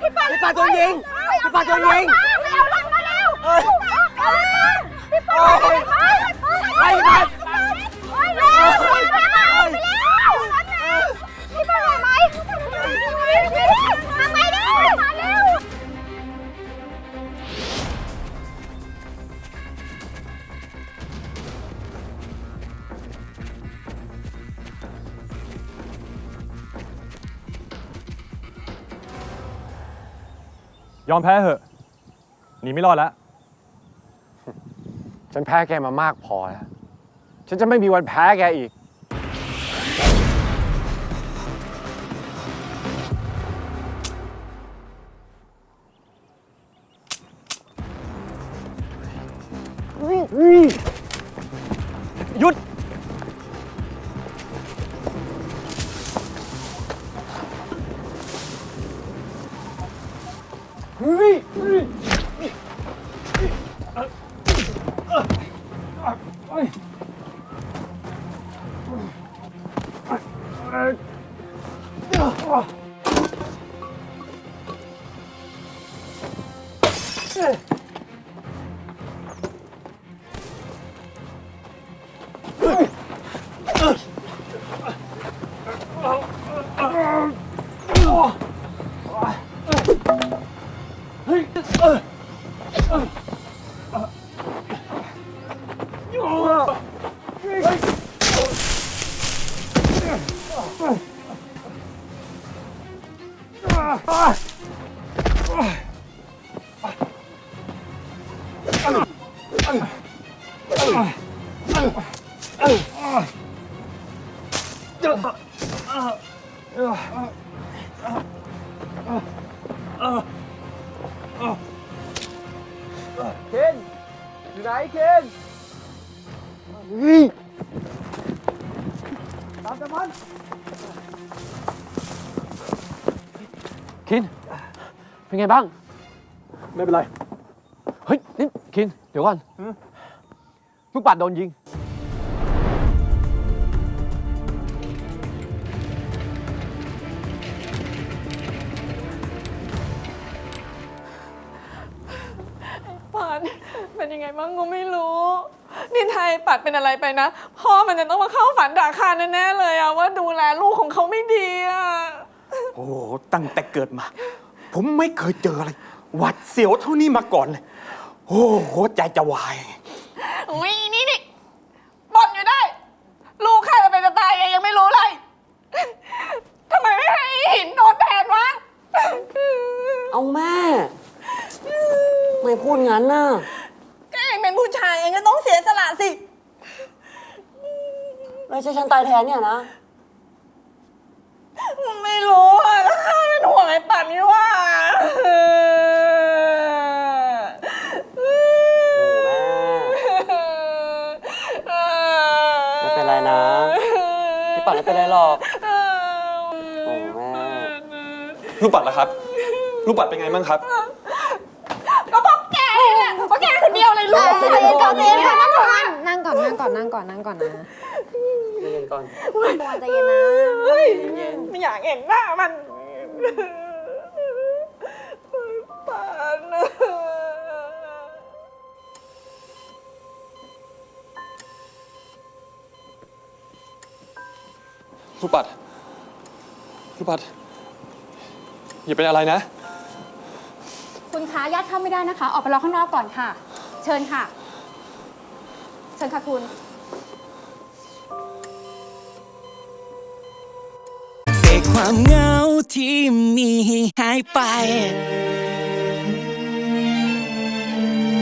พี่ปัดพี่ปัดโดนยิงพี่ปัดโดนยิงไปเอาลังมาเร็วเอ้ยเอาลังมาพี่ปัด ยอมแพ้เหอะหนีไม่รอดแล้ว ฉันแพ้แกมามากพอแล้ว ฉันจะไม่มีวันแพ้แกอีกห Oh! เคนอยู่ไหนเคนตามแต่มัน คิน เป็นไงบ้าง ไม่เป็นไร เฮ้ยนี่คิน เดี๋ยวก่อนลูกปัดโดนยิง ปัดเป็นยังไงบ้างก็ไม่รู้ นี่ไทยปัดเป็นอะไรไปนะ พ่อมันจะต้องมาเข้าฝันด่าคาแน่ๆเลยอะว่าดูแลลูกของเขาไม่ดีอะ โอ้โหตั้งแต่เกิดมา ผมไม่เคยเจออะไรหวัดเสียวเท่านี้มาก่อนเลย โอ้โหใจจะวาย อุ้ยนี่นี่บ่นอยู่ได้ ลูกใครจะเป็นจะตายเองยังไม่รู้เลยทำไมไม่ให้หินโดนแทนวะ เอาแม่ไม่พูดงั้นน่ะก็เองเป็นผู้ชายเองก็ต้องเสียสละสิไม่ใช่ฉันตายแทนเนี่ยนะไม่ รู้อะก็ข้าเป็นห่วงไอ้ปัดนี่ว่าไม่เป็นไรนะ พี่ปัดไม่เป็นไรหรอกโอ้แม่ ลูกปัดล่ะครับ ลูกปัดเป็นไงบ้างครับ ก็เพราะแกแหละเพราะแกคนเดียวเลยลูก ใจเย็นก่อนใจเย็นก่อนนะนั่งก่อนนั่งก่อนนั่งก่อนนั่งก่อนนะ ใจเย็นก่อนใจเย็นนะเฮ้ยไม่อยากเห็นหน้ามันปันลูกปัดลูกปัด อย่าเป็นอะไรนะ คุณคะญาติเข้าไม่ได้นะคะ ออกไปรอข้างนอกก่อนค่ะ เชิญค่ะ เชิญค่ะคุณ ความเหงาที่มีให้หายไป